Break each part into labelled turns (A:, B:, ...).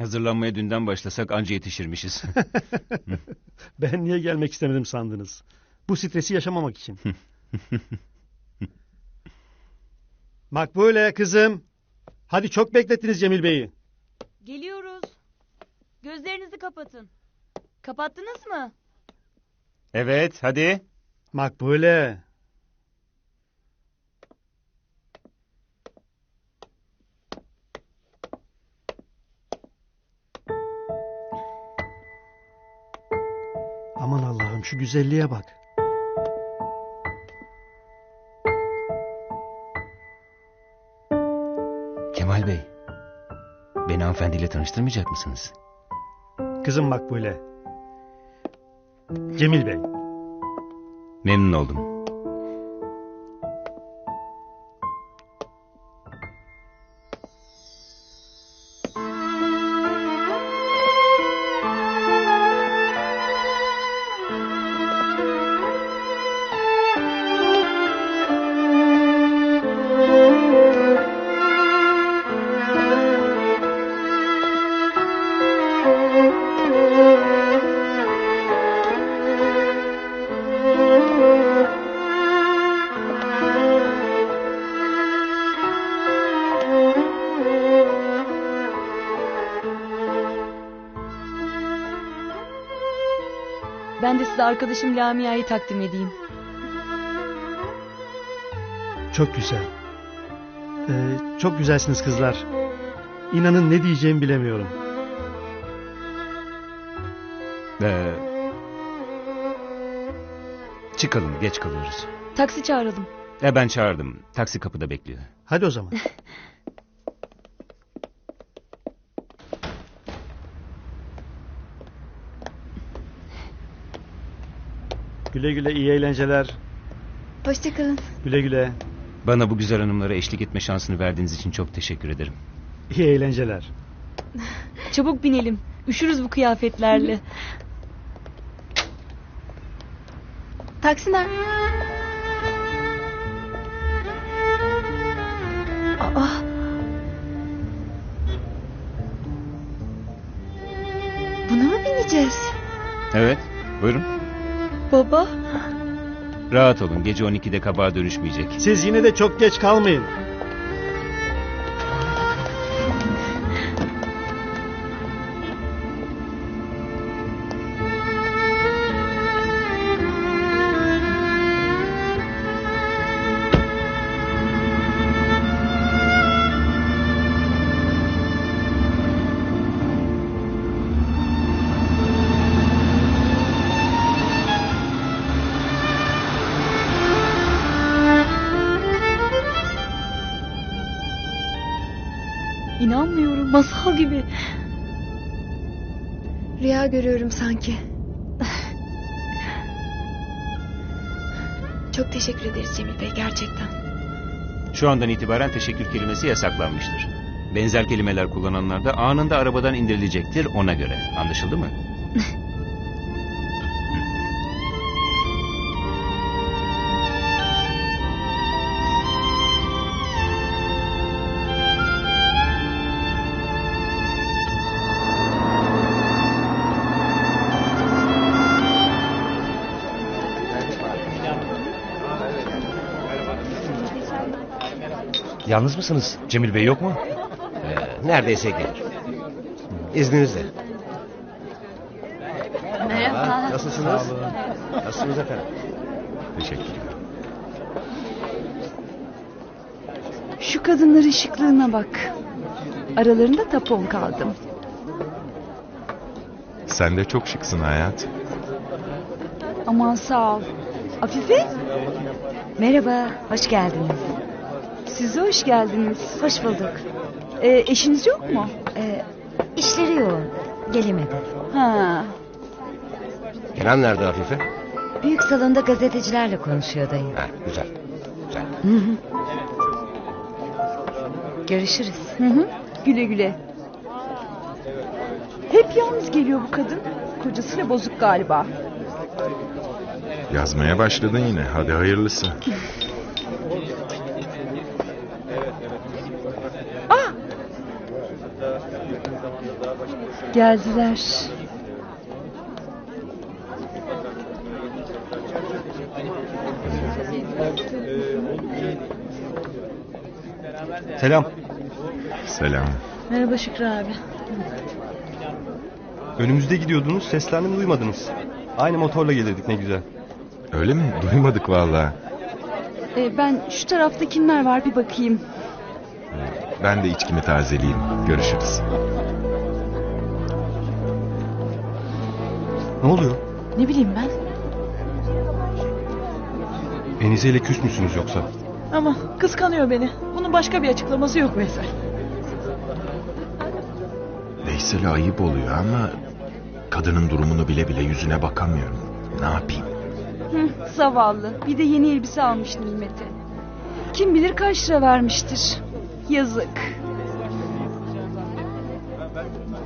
A: Hazırlanmaya dünden başlasak anca yetişirmişiz.
B: Ben niye gelmek istemedim sandınız? Bu stresi yaşamamak için. Makbule kızım. Hadi çok beklettiniz Cemil Bey'i.
C: Geliyoruz. Gözlerinizi kapatın. Kapattınız mı?
A: evet hadi.
B: Makbule. Şu güzelliğe bak.
A: Kemal Bey. Beni hanımefendiyle tanıştırmayacak mısınız?
B: Kızım Makbule. Cemil Bey.
A: Memnun oldum.
C: Ben de size arkadaşım Lamia'yı takdim edeyim.
B: Çok güzel. Ee, çok güzelsiniz kızlar. İnanın ne diyeceğimi bilemiyorum.
A: Ee, çıkalım geç kalıyoruz.
C: Taksi çağıralım.
A: E ben çağırdım. Taksi kapıda bekliyor.
B: Hadi o zaman. güle güle iyi eğlenceler.
D: Hoşçakalın.
B: Güle güle
A: Bana bu güzel hanımlara eşlik etme şansını verdiğiniz için çok teşekkür ederim.
B: iyi eğlenceler.
C: Çabuk binelim. Üşürüz bu kıyafetlerle.
D: Taksi nerede? Aa. Buna mı bineceğiz?
A: Evet buyurun.
C: Baba.
A: Rahat olun gece 12'de kabağa dönüşmeyecek.
B: Siz yine de çok geç kalmayın.
C: İnanmıyorum. Masal gibi.
D: Rüya görüyorum sanki. Çok teşekkür ederiz Cemil Bey gerçekten.
A: Şu andan itibaren teşekkür kelimesi yasaklanmıştır. Benzer kelimeler kullananlar da anında arabadan indirilecektir ona göre. Anlaşıldı mı?
E: Yalnız mısınız? Cemil Bey yok mu?
F: Ee, neredeyse gelir. İzninizle. Merhaba. Nasılsınız? Nasılsınız efendim?
E: Teşekkürler.
G: Şu kadınların şıklığına bak. Aralarında tapon kaldım.
H: Sen de çok şıksın hayat.
G: Aman sağ ol. Afife?
I: Merhaba, hoş geldiniz.
G: Siz de hoş geldiniz.
I: Hoş bulduk.
G: Ee, eşiniz yok mu?
I: Ee, işleri yoğun, gelemedi.
G: Ha.
F: Kenan nerede Afife?
I: Büyük salonda gazetecilerle konuşuyor dayı.
F: Ha, güzel. Güzel.
I: Görüşürüz.
G: Hı hı. Güle güle. Hep yalnız geliyor bu kadın. Kocasıyla bozuk galiba.
H: Yazmaya başladın yine. Hadi hayırlısı.
G: Ah!
J: Geldiler.
K: Selam.
H: Selam.
J: Merhaba Şükrü abi.
K: Önümüzde gidiyordunuz seslendim duymadınız. Aynı motorla gelirdik ne güzel.
H: Öyle mi? Duymadık vallahi.
J: Ee, ben şu tarafta kimler var bir bakayım.
H: Ben de içkimi tazeleyeyim. Görüşürüz.
K: Ne oluyor?
J: Ne bileyim ben.
K: Enize ile küs müsünüz yoksa?
J: Ama kıskanıyor beni. Bunun başka bir açıklaması yok Veysel.
H: Veysel'e ayıp oluyor ama... ...kadının durumunu bile bile yüzüne bakamıyorum. Ne yapayım?
C: Hı, zavallı. Bir de yeni elbise almış Nimet'e. Kim bilir kaç lira vermiştir. Yazık.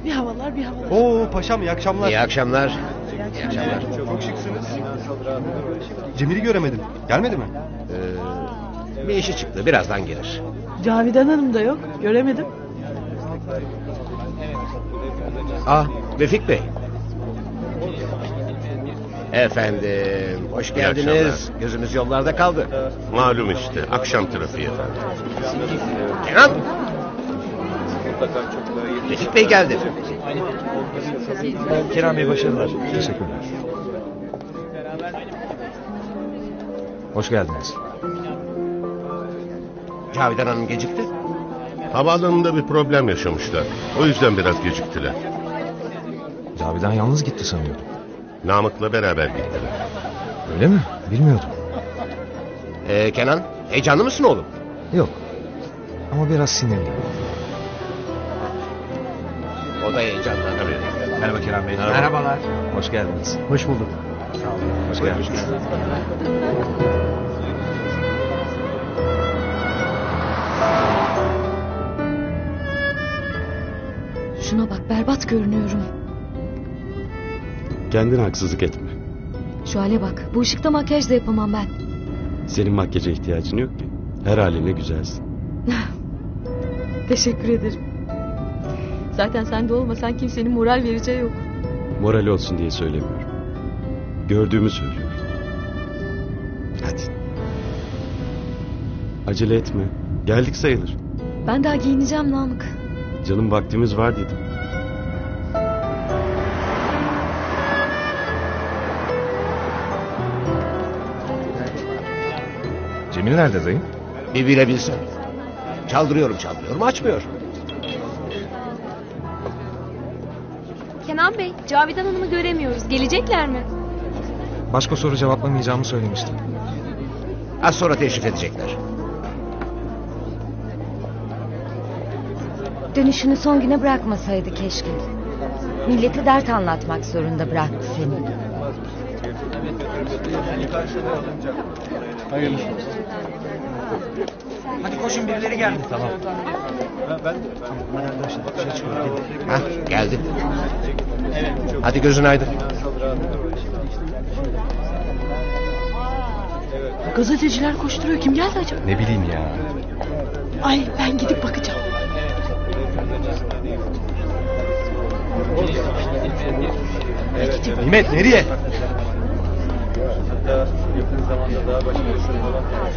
J: Bir havalar bir havalar.
K: Oo paşam iyi akşamlar.
F: İyi akşamlar. İyi akşamlar.
K: Çok şıksınız. Cemil'i göremedim. Gelmedi mi?
F: Ee, bir işi çıktı. Birazdan gelir.
J: Cavidan Hanım da yok. Göremedim.
F: Ah, Vefik Bey. Efendim, hoş geldiniz. Gözümüz yollarda kaldı.
L: Malum işte akşam trafiği efendim.
F: Kenan! Vefik Bey geldi.
E: Kenan Bey başarılar. Teşekkürler. Hoş geldiniz.
F: Cavidan Hanım gecikti.
L: Havaalanında bir problem yaşamışlar. O yüzden biraz geciktiler.
E: Cavidan yalnız gitti sanıyordum.
L: Namık'la beraber gittiler.
E: Öyle mi? Bilmiyordum.
F: Ee, Kenan, heyecanlı mısın oğlum?
E: Yok. Ama biraz sinirli.
F: O da heyecanlı.
E: Merhaba Kenan Bey.
F: Merhabalar.
E: Hoş geldiniz.
K: Hoş bulduk.
E: Hoş geldiniz.
C: Şuna bak berbat görünüyorum.
M: Kendine haksızlık etme.
C: Şu hale bak. Bu ışıkta makyaj da yapamam ben.
M: Senin makyaja ihtiyacın yok ki. Her halinle güzelsin.
C: Teşekkür ederim. Zaten sen de olmasan kimsenin moral vereceği yok.
M: Moral olsun diye söylemiyorum. Gördüğümü söylüyorum. Hadi. Acele etme. Geldik sayılır.
C: Ben daha giyineceğim Namık.
M: Canım vaktimiz var dedim.
E: Cemil nerede dayı?
F: Bir bilebilsen. Çaldırıyorum çaldırıyorum açmıyor.
C: Kenan Bey, Cavidan Hanım'ı göremiyoruz. Gelecekler mi?
E: Başka soru cevaplamayacağımı söylemiştim.
F: Az sonra teşrif edecekler.
I: Dönüşünü son güne bırakmasaydı keşke. Milleti dert anlatmak zorunda bıraktı seni.
E: Hadi koşun birileri geldi. Tamam.
F: Hah, geldi. Hadi gözün aydın.
J: Gazeteciler koşturuyor. Kim geldi acaba?
E: Ne bileyim ya.
J: Ay ben gidip bakacağım.
K: Nimet nereye? da yakın zamanda daha başka bir sınırlar